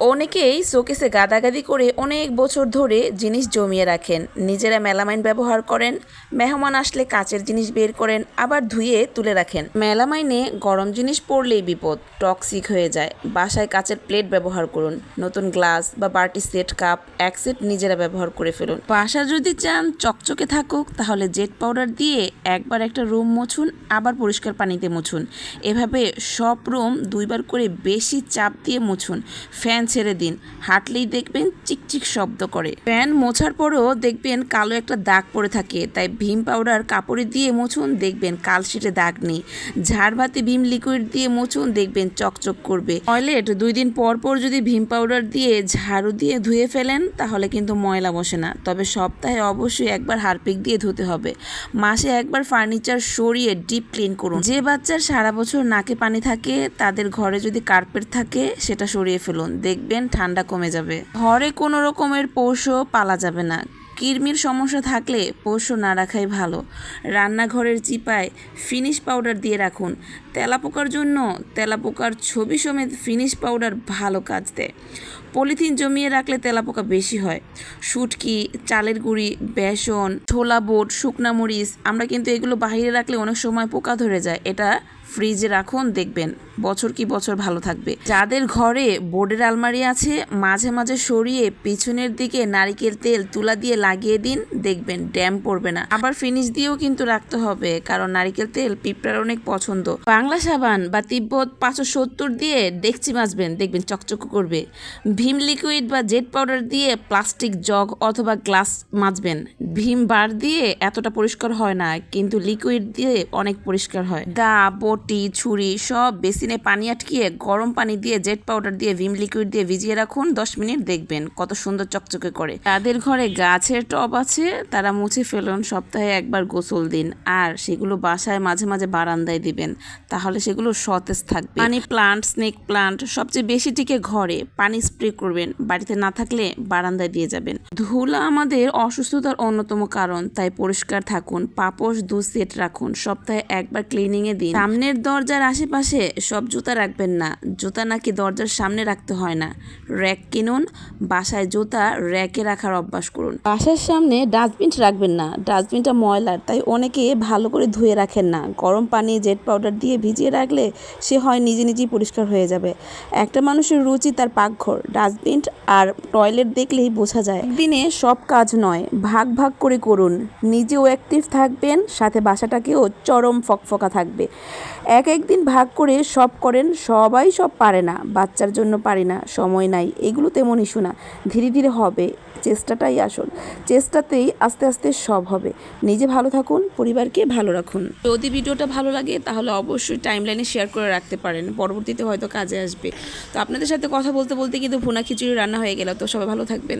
অনেকেই শোকেসে গাদাগাদি করে অনেক বছর ধরে জিনিস জমিয়ে রাখেন। নিজেরা মেলামাইন ব্যবহার করেন, মেহমান আসলে কাচের জিনিস বের করেন, আবার ধুয়ে তুলে রাখেন। মেলামাইনে গরম জিনিস পড়লেই বিপদ, টক্সিক হয়ে যায়। বাসায় কাচের প্লেট ব্যবহার করুন, নতুন গ্লাস বা বাটি সেট কাপ, এক সেট নিজেরা ব্যবহার করে ফেলুন। বাসা যদি চান চকচকে থাকুক, তাহলে জেট পাউডার দিয়ে একবার একটা রুম মুছুন, আবার পরিষ্কার পানিতে মুছুন। এভাবে সব রুম দুইবার করে বেশি চাপ দিয়ে মুছুন। ফ্যান ছেড়ে দিন। হাঁটলেই দেখবেন চিকচিক শব্দ করে। ফ্যান মোছার পরও দেখবেন কালো একটা দাগ পড়ে থাকে। তাই ভীম পাউডার কাপড়ে দিয়ে মুছুন, দেখবেন কালশিটে দাগ নেই। ঝাড়বাতি, ভীম লিকুইড দিয়ে মুছুন, দেখবেন চকচক করবে। টয়লেট, দুই দিন পর পর যদি ভীম পাউডার দিয়ে ঝাড়ু দিয়ে ধুয়ে ফেলেন, তাহলে কিন্তু ময়লা বসে না। তবে সপ্তাহে অবশ্যই একবার হারপিক দিয়ে ধুতে হবে। মাসে একবার ফার্নিচার সরিয়ে ডিপ ক্লিন করুন। যে বাচ্চার সারা বছর নাকে পানি থাকে, তাদের ঘরে যদি কার্পেট থাকে, সেটা সরিয়ে ফেলুন। দেখবেন ঠান্ডা কমে যাবে। ঘরে কোনো রকমের পৌষও পালা যাবে না। কৃমির সমস্যা থাকলে পোষ্য না রাখাই ভালো। রান্নাঘরের চিপায় ফিনিশ পাউডার দিয়ে রাখুন। তেলাপোকার জন্য তেলাপোকার ছবি সমেত ফিনিশ পাউডার ভালো কাজ দেয়। পলিথিন জমিয়ে রাখলে তেলাপোকা বেশি হয়। শুটকি, চালের গুঁড়ি, বেসন, ছোলা বোট, শুকনা মরিচ, আমরা কিন্তু এগুলো বাইরে রাখলে অনেক সময় পোকা ধরে যায়। এটা ফ্রিজে রাখুন, দেখবেন। বছর কি বছর ভালো থাকবে। যাদের ঘরে বোর্ডের আলমারি আছে, মাঝে মাঝে সরিয়ে পিছনের দিকে নারিকেল তেল তুলা দিয়ে লাগিয়ে দিন, দেখবেন ড্যাম পড়বে না। আবার ফিনিশ দিয়েও কিন্তু রাখতে হবে, কারণ নারিকেল তেল পিঁপড়ার অনেক পছন্দ। বাংলা সাবান বা তিব্বত পাঁচশো সত্তর দিয়ে ডেকচি মাজবেন, দেখবেন চকচক করবে। ভীম লিকুইড বা জেট পাউডার দিয়ে প্লাস্টিক জগ অথবা গ্লাস মাজবেন। ভীম বার দিয়ে এতটা পরিষ্কার হয় না, কিন্তু লিকুইড দিয়ে অনেক পরিষ্কার হয়। দা, বটি, ছুরি সব বেসিনে পানি আটকিয়ে গরম পানি দিয়ে জেট পাউডার দিয়ে ভিম লিকুইড দিয়ে ভিজিয়ে রাখুন, দশ মিনিট দেখবেন কত সুন্দর চকচকে করে। তাদের ঘরে গাছের টব আছে, তারা মুছে ফেলুন, সপ্তাহে একবার গোসল দিন, আর সেগুলো বাসায় মাঝে মাঝে বারান্দায় দিবেন, তাহলে সেগুলো সতেজ থাকবে। পানি প্লান্ট, স্নেক প্লান্ট, সবচেয়ে বেশি টিকে ঘরে, পানি স্প্রে করবেন, বাড়িতে না থাকলে বারান্দায় দিয়ে যাবেন। ধুলা আমাদের অসুস্থতার অন্যতম কারণ, তাই পরিষ্কার থাকুন, পাপোশ দু সেট রাখুন, সপ্তাহে একবার ক্লিনিং এ দিন। সামনের দরজার আশেপাশে সব জুতা রাখবেন না। জুতা নাকি দরজার সামনে রাখতে হয় না। র্যাক কিনুন, বাসায় জুতা র্যাকে রাখার অভ্যাস করুন। বাসার সামনে ডাস্টবিন রাখবেন না। ডাস্টবিনটা ময়লার তাই অনেকে ভালো করে ধুয়ে রাখেন না। গরম পানি, জেট পাউডার দিয়ে ভিজিয়ে রাখলে সে হয় নিজে নিজেই পরিষ্কার হয়ে যাবে। একটা মানুষের রুচি তার পাকঘর। ডাস্টবিন আর টয়লেট দেখলেই বোঝা যায়। দিনে সব কাজ নয়, ভাগ ভাগ করে করুন। নিজেও অ্যাক্টিভ থাকবেন, সাথে বাসাটাকেও চরম ফকফকা থাকবে। এক একদিন ভাগ করে সব করেন, সবাই সব পারে না, বাচ্চার জন্য পারি না, সময় নাই, এগুলো তেমন ইস্যু না ধীরে ধীরে হবে, চেষ্টাটাই আসল, চেষ্টাতেই আস্তে আস্তে সব হবে, নিজে ভালো থাকুন, পরিবারকে ভালো রাখুন। যদি ভিডিওটা ভালো লাগে, তাহলে অবশ্যই টাইমলাইনে শেয়ার করে রাখতে পারেন, পরবর্তীতে হয়তো কাজে আসবে। তো আপনাদের সাথে কথা বলতে বলতে কিন্তু ভুনা খিচুড়ি রান্না হয়ে গেল, তো সবাই ভালো থাকবেন।